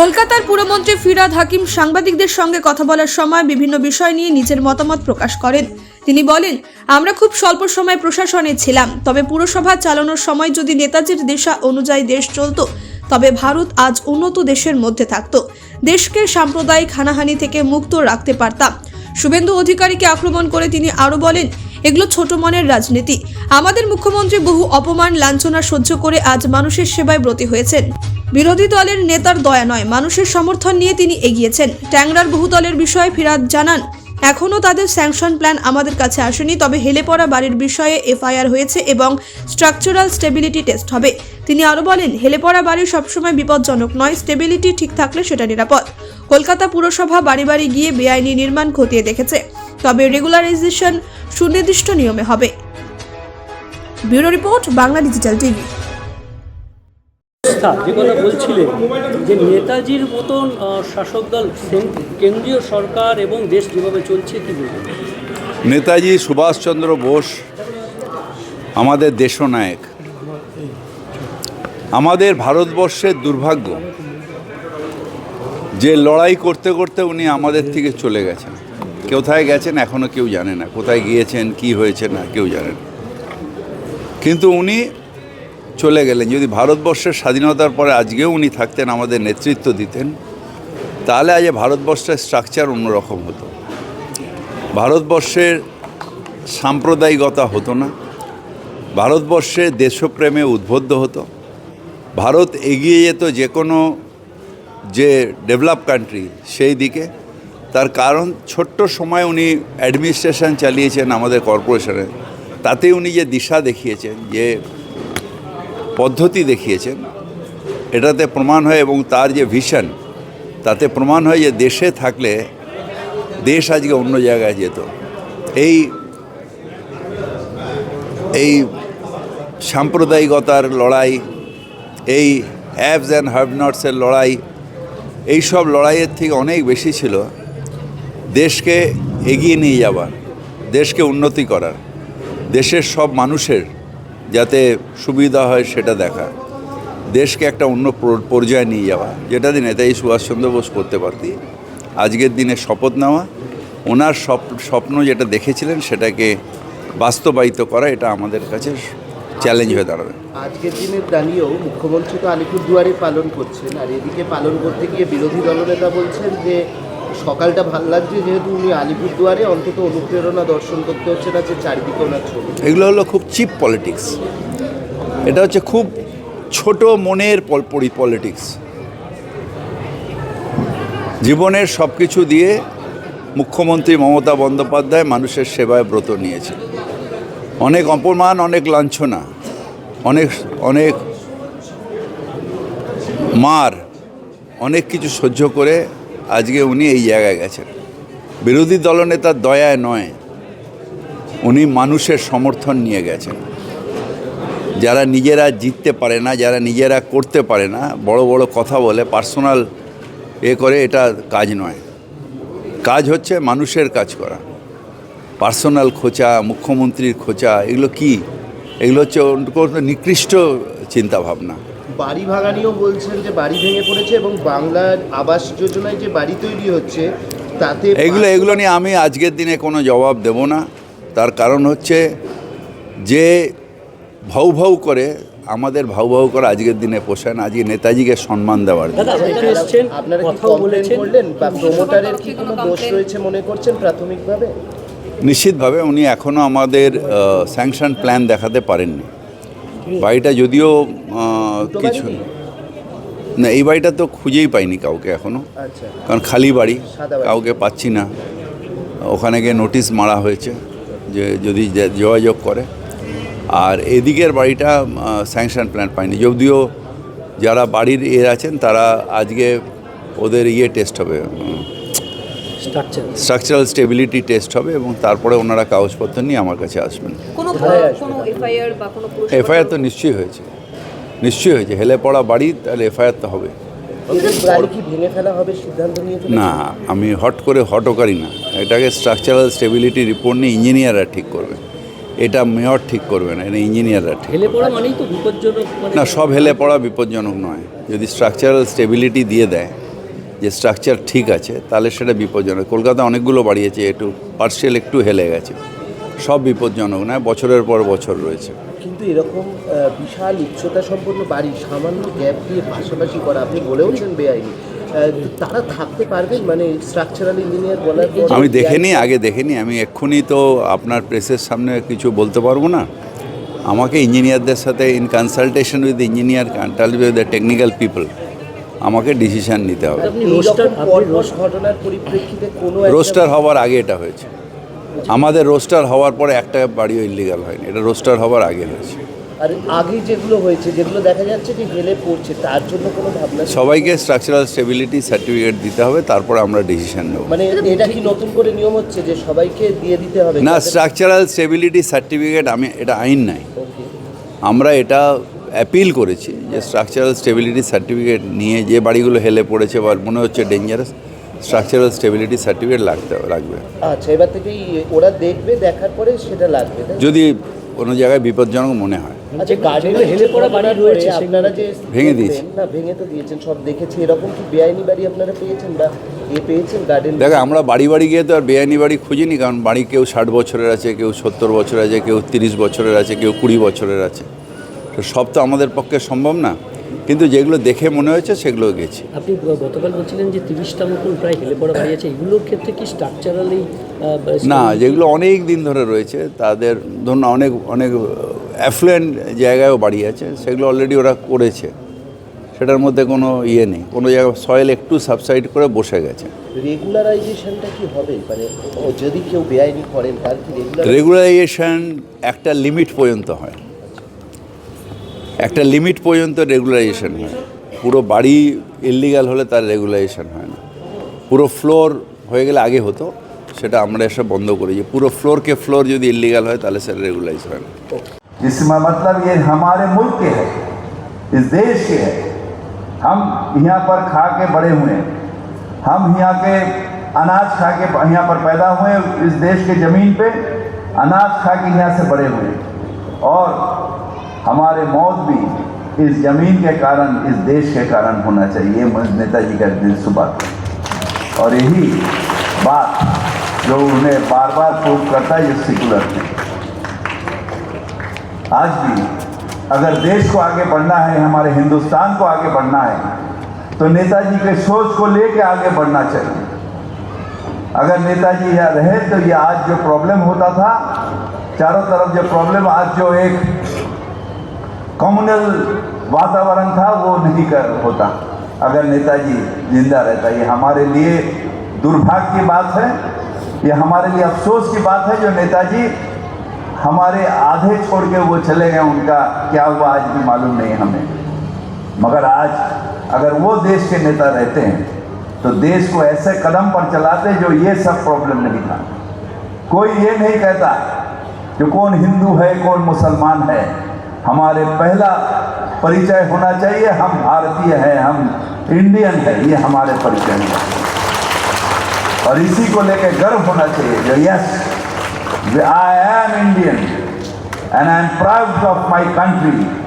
কলকাতার পুরমন্ত্রী ফিরাদ হাকিম সাংবাদিকদের সঙ্গে কথা বলার সময় বিভিন্ন বিষয় নিয়ে নিজের মতামত প্রকাশ করেন। তিনি বলেন, আমরা খুব স্বল্প সময় প্রশাসনে ছিলাম, তবে পুরসভা চালানোর সময় যদি নেতাজির দিশা অনুযায়ী দেশ চলত, তবে ভারত আজ উন্নত দেশের মধ্যে থাকত। দেশকে সাম্প্রদায়িক হানাহানি থেকে মুক্ত রাখতে পারতাম। শুভেন্দু অধিকারীকে আক্রমণ করে তিনি আরও বলেন, এগুলো ছোট মনের রাজনীতি। আমাদের মুখ্যমন্ত্রী বহু অপমান, লাঞ্ছনা সহ্য করে আজ মানুষের সেবায় ব্রতী হয়েছেন। বিরোধী দলের নেতার দয়া নয়, মানুষের সমর্থন নিয়ে তিনি এগিয়েছেন। ট্যাংরার বহুদলের বিষয়ে ফিরাদ জানান, এখনও তাদের স্যাংশন প্ল্যান আমাদের কাছে আসেনি, তবে হেলে পড়া বাড়ির বিষয়ে এফআইআর হয়েছে এবং স্ট্রাকচারাল স্টেবিলিটি টেস্ট হবে। তিনি আরও বলেন, হেলে পড়া বাড়ি সবসময় বিপজ্জনক নয়, স্টেবিলিটি ঠিক থাকলে সেটা নিরাপদ। কলকাতা পুরসভা বাড়ি বাড়ি গিয়ে বেআইনি নির্মাণ খতিয়ে দেখেছে। তবে রেগুলারাইজেশন সুনির্দিষ্ট নিয়মে হবে। Bureau report Bangla digital TV. যে কথা বলছিলেন যে নেতাজির মতন শাসক দল কেন্দ্রীয় সরকার এবং দেশ যেভাবে চলছে কি বলবেন? নেতাজি সুভাষচন্দ্র বোস আমাদের দেশনায়ক। আমাদের ভারতবর্ষের দুর্ভাগ্য যে লড়াই করতে করতে উনি আমাদের থেকে চলে গেছেন। কোথায় গেছেন এখনও কেউ জানে না। কোথায় গিয়েছেন, কি হয়েছে না, কেউ জানে না। কিন্তু উনি চলে গেলেন। যদি ভারতবর্ষের স্বাধীনতার পরে আজকেও উনি থাকতেন, আমাদের নেতৃত্ব দিতেন, তাহলে আজ ভারতবর্ষের স্ট্রাকচার অন্যরকম হতো। ভারতবর্ষের সাম্প্রদায়িকতা হতো না। ভারতবর্ষে দেশপ্রেমে উদ্বুদ্ধ হতো। ভারত এগিয়ে যেত যে কোনো যে ডেভেলপ কান্ট্রি সেই দিকে, তার কারণ ছোট্ট সময় উনি অ্যাডমিনিস্ট্রেশন চালিয়েছেন আমাদের কর্পোরেশনে তাতে উনি যে দিশা দেখিয়েছেন, যে পদ্ধতি দেখিয়েছেন, এটাতে প্রমাণ হয় এবং তার যে ভিশন, তাতে প্রমাণ হয় যে দেশে থাকলে দেশ আজকে অন্য জায়গায় যেত। এই এই সাম্প্রদায়িকতার লড়াই, এই হ্যাভস অ্যান্ড হ্যাভ নটসের লড়াই এই সব লড়াইয়ের থেকে অনেক বেশি ছিল। দেশকে এগিয়ে নিয়ে যাওয়ার দেশকে উন্নতি করার, দেশের সব মানুষের যাতে সুবিধা হয় সেটা দেখা, দেশকে একটা অন্য পর্যায়ে নিয়ে যাওয়া, যেটা দিয়ে নেতাজি সুভাষচন্দ্র বোস করতে পারতি আজকের দিনে শপথ নেওয়া, ওনার স্বপ্ন যেটা দেখেছিলেন সেটাকে বাস্তবায়িত করা, এটা আমাদের কাছে চ্যালেঞ্জ হয়ে দাঁড়াবে। আজকের দিনে দাঁড়িয়েও মুখ্যমন্ত্রী তো আলিপুরদুয়ারে পালন করছেন আর এদিকে পালন করতে গিয়ে বিরোধী দলনেতা বলছেন যে সকালটা ভালো লাগছে যেহেতু উনি আলিপুরদুয়ারে অন্তত অনুপ্রেরণা দর্শন করতে হচ্ছে না যে চারিদিকে ওনার ছবি। এগুলো হলো খুব চিপ পলিটিক্স এটা হচ্ছে খুব ছোট মনের পলিটিক্স জীবনের সব কিছু দিয়ে মুখ্যমন্ত্রী মমতা বন্দ্যোপাধ্যায় মানুষের সেবায় ব্রত নিয়েছে অনেক অপমান অনেক লাঞ্ছনা। অনেক অনেক মার, অনেক কিছু সহ্য করে আজকে উনি এই জায়গায় গেছেন। বিরোধী দলনেতার দয়ায় নয়, উনি মানুষের সমর্থন নিয়ে গেছেন। যারা নিজেরা জিততে পারে না, যারা নিজেরা করতে পারে না, বড় বড় কথা বলে, পার্সোনাল এ করে এটা কাজ নয়। কাজ হচ্ছে মানুষের কাজ করা। পার্সোনাল খোঁচা, মুখ্যমন্ত্রীর খোঁচা, এগুলো কি? এগুলো হচ্ছে নিকৃষ্ট চিন্তাভাবনা। বাড়ি ভাঙানিও বলছেন যে বাড়ি ভেঙে পড়েছে এবং বাংলার আবাস যোজনায় যে বাড়ি তৈরি হচ্ছে তাতে এগুলো এগুলো নিয়ে আমি আজকের দিনে কোনো জবাব দেব না। তার কারণ হচ্ছে যে ভাউ ভাউ করে আমাদের ভাউ ভাউ করে আজকের দিনে পোষায় না আজকে নেতাজিকে সম্মান দেওয়ার আপনারা কি বলেছেন। করলেন বা প্রমোটারের কি কোনো দোষ রয়েছে মনে করছেন প্রাথমিকভাবে? নিশ্চিতভাবে উনি এখনও আমাদের স্যাংশন প্ল্যান দেখাতে পারেননি। বাড়িটা যদিও কিছু না এই বাড়িটা তো খুঁজেই পাইনি কাউকে এখনও আচ্ছা। কারণ খালি বাড়ি কাউকে পাচ্ছি না। ওখানে গিয়ে নোটিশ মারা হয়েছে যে যদি যোগাযোগ করে। আর এদিকের বাড়িটা স্যাংশন প্ল্যান পাইনি। যদিও যারা বাড়ির এ আছেন তারা আজকে ওদের ইয়ে টেস্ট হবে। স্ট্রাকচারাল স্টেবিলিটি টেস্ট হবে এবং তারপরে ওনারা কাগজপত্র নিয়ে আমার কাছে আসবেন। কোনো কোনো এফআইআর বা কোনো এফআইআর তো নিশ্চয়ই হয়েছে। নিশ্চয়ই হয়েছে। হেলে পড়া বাড়ি তাহলে এফআইআর তো হবে। এদের বাড়ি কি ভেঙে ফেলা হবে সিদ্ধান্ত নিয়ে ফেলেছেন? না আমি হট করে হটও করি না। এটাকে স্ট্রাকচারাল স্টেবিলিটি রিপোর্ট নিয়ে ইঞ্জিনিয়াররা ঠিক করবে। এটা মেয়র ঠিক করবে না এটা ইঞ্জিনিয়াররা ঠিক হেলে পড়া মানেই তো বিপজ্জনক মানে না সব হেলে পড়া বিপজ্জনক নয়। যদি স্ট্রাকচারাল স্টেবিলিটি দিয়ে দেয় যে স্ট্রাকচার ঠিক আছে তাহলে সেটা বিপজ্জনক। কলকাতা অনেকগুলো বাড়িয়েছে একটু পার্সিয়াল একটু হেলে গেছে। সব বিপজ্জনক নয় বছরের পর বছর রয়েছে। কিন্তু এরকম বিশাল উচ্চতা সম্পন্ন বাড়ি সামান্য গ্যাপ দিয়ে পাশাপাশি করা আপনি বলেওছেন বেআইনি। তারা থাকতে পারবেন মানে স্ট্রাকচারাল ইঞ্জিনিয়ার বলার আমি দেখিনি আগে দেখিনি আমি এক্ষুনি তো আপনার প্রেসের সামনে কিছু বলতে পারব না। আমাকে ইঞ্জিনিয়ারদের সাথে in consultation with engineer with the technical people আমাকে ডিসিশন নিতে হবে। রোস্টার হওয়ার আগে এটা হয়েছে। আমাদের রোস্টার হওয়ার পরে একটা বাড়িও ইলিগাল হয়নি। এটা রোস্টার হওয়ার আগে হয়েছে। আর আগে যেগুলো হয়েছে যেগুলো দেখা যাচ্ছে যে হেলে পড়ছে তার জন্য কোনো ভাবনা সবাইকে স্ট্রাকচারাল স্টেবিলিটি সার্টিফিকেট দিতে হবে তারপর আমরা ডিসিশন নেব। মানে এটা কি নতুন করে নিয়ম হচ্ছে যে সবাইকে দিয়ে দিতে হবে? না স্ট্রাকচারাল স্টেবিলিটি সার্টিফিকেট আমি এটা আইন নাই। আমরা এটা অ্যাপিল করেছি যে স্ট্রাকচারাল স্টেবিলিটি সার্টিফিকেট নিয়ে যে বাড়িগুলো হেলে পড়েছে বা মনে হচ্ছে ডেঞ্জারাস স্ট্রাকচারাল স্টেবিলিটি সার্টিফিকেট লাগতে লাগবে। আচ্ছা এবার থেকেই ওরা দেখবে দেখার পরে সেটা লাগবে যদি কোনো জায়গায় বিপজ্জনক মনে হয়। আচ্ছা গার্ডেন যেগুলো হেলে পড়া বাড়ি রয়েছে আপনারা যে ভেঙে দিয়েছি। না ভেঙে তো দিয়েছেন সব দেখেছি এরকম কি বেআইনি বাড়ি আপনারা পেয়েছেন বা এ পেয়েছেন গার্ডেন? দেখো আমরা বাড়ি বাড়ি গিয়ে তো আর বেআইনি বাড়ি খুঁজিনি কারণ বাড়ি কেউ ষাট বছরের আছে কেউ সত্তর বছরের আছে কেউ তিরিশ বছরের আছে কেউ কুড়ি বছরের আছে। তো সব তো আমাদের পক্ষে সম্ভব না। কিন্তু যেগুলো দেখে মনে হয়েছে সেগুলো গেছি। আপনি গতকাল বলছিলেন যে তিরিশটা মতন প্রায় হেলে পড়া বাড়ি আছে। এগুলোর ক্ষেত্রে কি স্ট্রাকচারালি না যেগুলো অনেক দিন ধরে রয়েছে তাদের ধরুন অনেক অনেক অ্যাফ্লুয়েন্ট জায়গায়ও বাড়ি আছে সেগুলো অলরেডি ওরা করেছে। সেটার মধ্যে কোনো ইয়ে নেই। কোনো জায়গায় সয়েল একটু সাবসাইড করে বসে গেছে। রেগুলারাইজেশনটা কি হবে? মানে যদি কেউ বেআইনি করেন তার কি রেগুলারাইজেশন একটা লিমিট পর্যন্ত হয়। একটা লিমিট পর্যন্ত রেগুলারাইজেশন হয় পুরো বাড়ি ইলিগাল হলে তার রেগুলারাইজেশন হয় না পুরো ফ্লোর হয়ে গেলে আগে হতো সেটা আমরা এসে বন্ধ করেছি পুরো ফ্লোরকে ফ্লোর যদি ইলিগাল হয় তাহলে সেটা রেগুলারাইজ হয় না इसमें मतलब ये हमारे मुल्क के है इस देश के है हम यहाँ पर खा के बड़े हुए हैं हम यहाँ के अनाज खा के यहाँ पर पैदा हुए हैं, इस देश के ज़मीन पे अनाज खा के यहाँ से बड़े हुए हैं। और हमारे मौत भी इस ज़मीन के कारण, इस देश के कारण होना चाहिए। नेताजी का दिल सुबह और यही बात जो उन्हें बार बार प्रूव करता है, ये सेकुलर है। आज भी अगर देश को आगे बढ़ना है, हमारे हिंदुस्तान को आगे बढ़ना है तो नेताजी के सोच को लेके आगे बढ़ना चाहिए। अगर नेताजी यहाँ रहे तो ये आज जो प्रॉब्लम होता था, चारों तरफ़ जो प्रॉब्लम आज जो एक कम्युनल वातावरण था, वो नहीं कर होता। अगर नेताजी ज़िंदा रहता, ये हमारे लिए दुर्भाग्य की बात है, ये हमारे लिए अफसोस की बात है, जो नेताजी हमारे आधे छोड़ के वो चले गए, उनका क्या हुआ, आज भी मालूम नहीं हमें। मगर आज अगर वो देश के नेता रहते हैं तो देश को ऐसे कदम पर चलाते, जो ये सब प्रॉब्लम नहीं था। कोई ये नहीं कहता कि कौन हिंदू है, कौन मुसलमान है। हमारे पहला परिचय होना चाहिए, हम भारतीय हैं, हम इंडियन है, ये हमारे परिचय है। और इसी को लेकर गर्व होना चाहिए जो yes I am Indian and I am proud of my country